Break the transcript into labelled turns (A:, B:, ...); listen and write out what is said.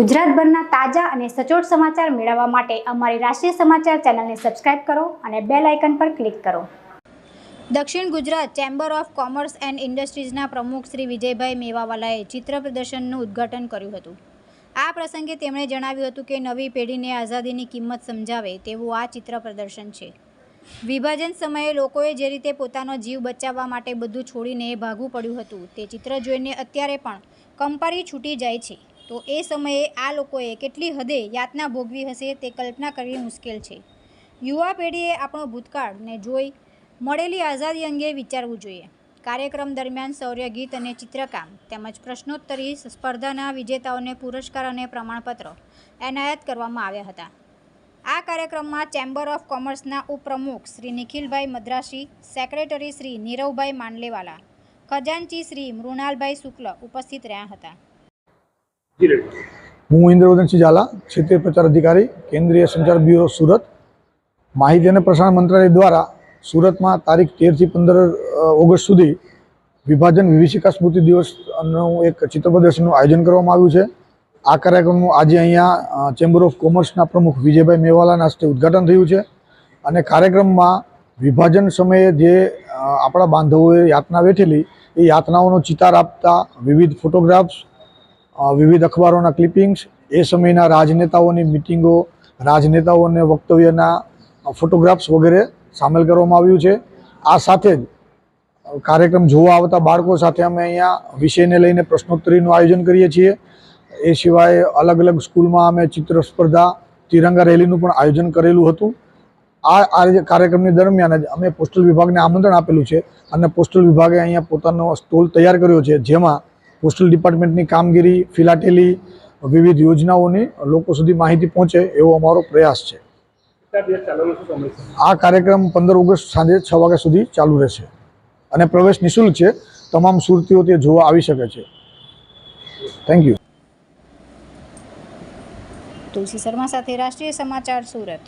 A: ગુજરાતભરના તાજા અને સચોટ સમાચાર મેળવવા માટે અમારી રાષ્ટ્રીય સમાચાર ચેનલને સબસ્ક્રાઇબ કરો અને બેલ આઇકન પર ક્લિક કરો. Dakshin Gujarat Chamber of Commerce and ઇન્ડસ્ટ્રીઝના પ્રમુખ શ્રી વિજયભાઈ મેવાવાલાએ ચિત્ર પ્રદર્શનનું ઉદ્ઘાટન કર્યું હતું. આ પ્રસંગે તેમણે જણાવ્યું હતું કે નવી પેઢીને આઝાદીની કિંમત સમજાવે તેવું આ ચિત્ર પ્રદર્શન છે. વિભાજન સમયે લોકોએ જે રીતે પોતાનો જીવ બચાવવા માટે બધું છોડીને ભાગવું પડ્યું હતું, તે ચિત્ર જોઈને અત્યારે પણ કંપારી છૂટી જાય છે. તો એ સમયે આ લોકોએ કેટલી હદે યાતના ભોગવી હશે તે કલ્પના કરવી મુશ્કેલ છે. યુવા પેઢીએ આપણો ભૂતકાળને જોઈ મળેલી આઝાદી અંગે વિચારવું જોઈએ. કાર્યક્રમ દરમિયાન શૌર્ય ગીત અને ચિત્રકામ તેમજ પ્રશ્નોત્તરી સ્પર્ધાના વિજેતાઓને પુરસ્કાર અને પ્રમાણપત્ર એનાયત કરવામાં આવ્યા હતા. આ કાર્યક્રમમાં ચેમ્બર ઓફ કોમર્સના ઉપપ્રમુખ શ્રી નિખિલભાઈ મદ્રાસી સેક્રેટરી શ્રી નીરવભાઈ માંડલેવાલા, ખજાનચી શ્રી મૃણાલભાઈ શુક્લ ઉપસ્થિત રહ્યા હતા.
B: હું ઇન્દ્રવર્ધનસિંહ ઝાલા, ક્ષેત્રીય પ્રચાર અધિકારી, કેન્દ્રીય સંચાર બ્યુરો સુરત. માહિતી અને પ્રસારણ મંત્રાલય દ્વારા સુરતમાં તારીખ તેરથી પંદર ઓગસ્ટ સુધી વિભાજન વિભીષિકા સ્મૃતિ દિવસનું એક ચિત્ર પ્રદર્શનનું આયોજન કરવામાં આવ્યું છે. આ કાર્યક્રમનું આજે અહીંયા ચેમ્બર ઓફ કોમર્સના પ્રમુખ વિજયભાઈ મેવાલાના હસ્તે ઉદ્ઘાટન થયું છે. અને કાર્યક્રમમાં વિભાજન સમયે જે આપણા બાંધવોએ યાતના વેઠેલી, એ યાતનાઓનો ચિતાર આપતા વિવિધ ફોટોગ્રાફ્સ વિવિધ અખબારોના ક્લિપિંગ્સ એ સમયના રાજનેતાઓની મિટિંગો રાજનેતાઓને વક્તવ્યના ફોટોગ્રાફ્સ વગેરે સામેલ કરવામાં આવ્યું છે. આ સાથે જ કાર્યક્રમ જોવા આવતા બાળકો સાથે અમે અહીંયા વિષયને લઈને પ્રશ્નોત્તરીનું આયોજન કરીએ છીએ. એ સિવાય અલગ અલગ સ્કૂલમાં અમે ચિત્ર સ્પર્ધા, તિરંગા રેલીનું પણ આયોજન કરેલું હતું. આ કાર્યક્રમની દરમિયાન જ અમે પોસ્ટલ વિભાગને આમંત્રણ આપેલું છે અને પોસ્ટલ વિભાગે અહીંયા પોતાનો સ્ટોલ તૈયાર કર્યો છે, જેમાં પોસ્ટલ ડિપાર્ટમેન્ટની કામગીરી, ફિલાટેલી, વિવિધ યોજનાઓની લોકો સુધી માહિતી પહોંચે એવો અમારો પ્રયાસ
C: છે.
B: આ કાર્યક્રમ પંદર ઓગસ્ટ સાંજે છ વાગ્યા સુધી ચાલુ રહેશે અને પ્રવેશ નિઃશુલ્ક છે. તમામ સુરતીઓ તે જોવા આવી શકે છે. થેન્ક યુ
A: તુલસી શર્મા સાથે રાષ્ટ્રીય સમાચાર સુરત.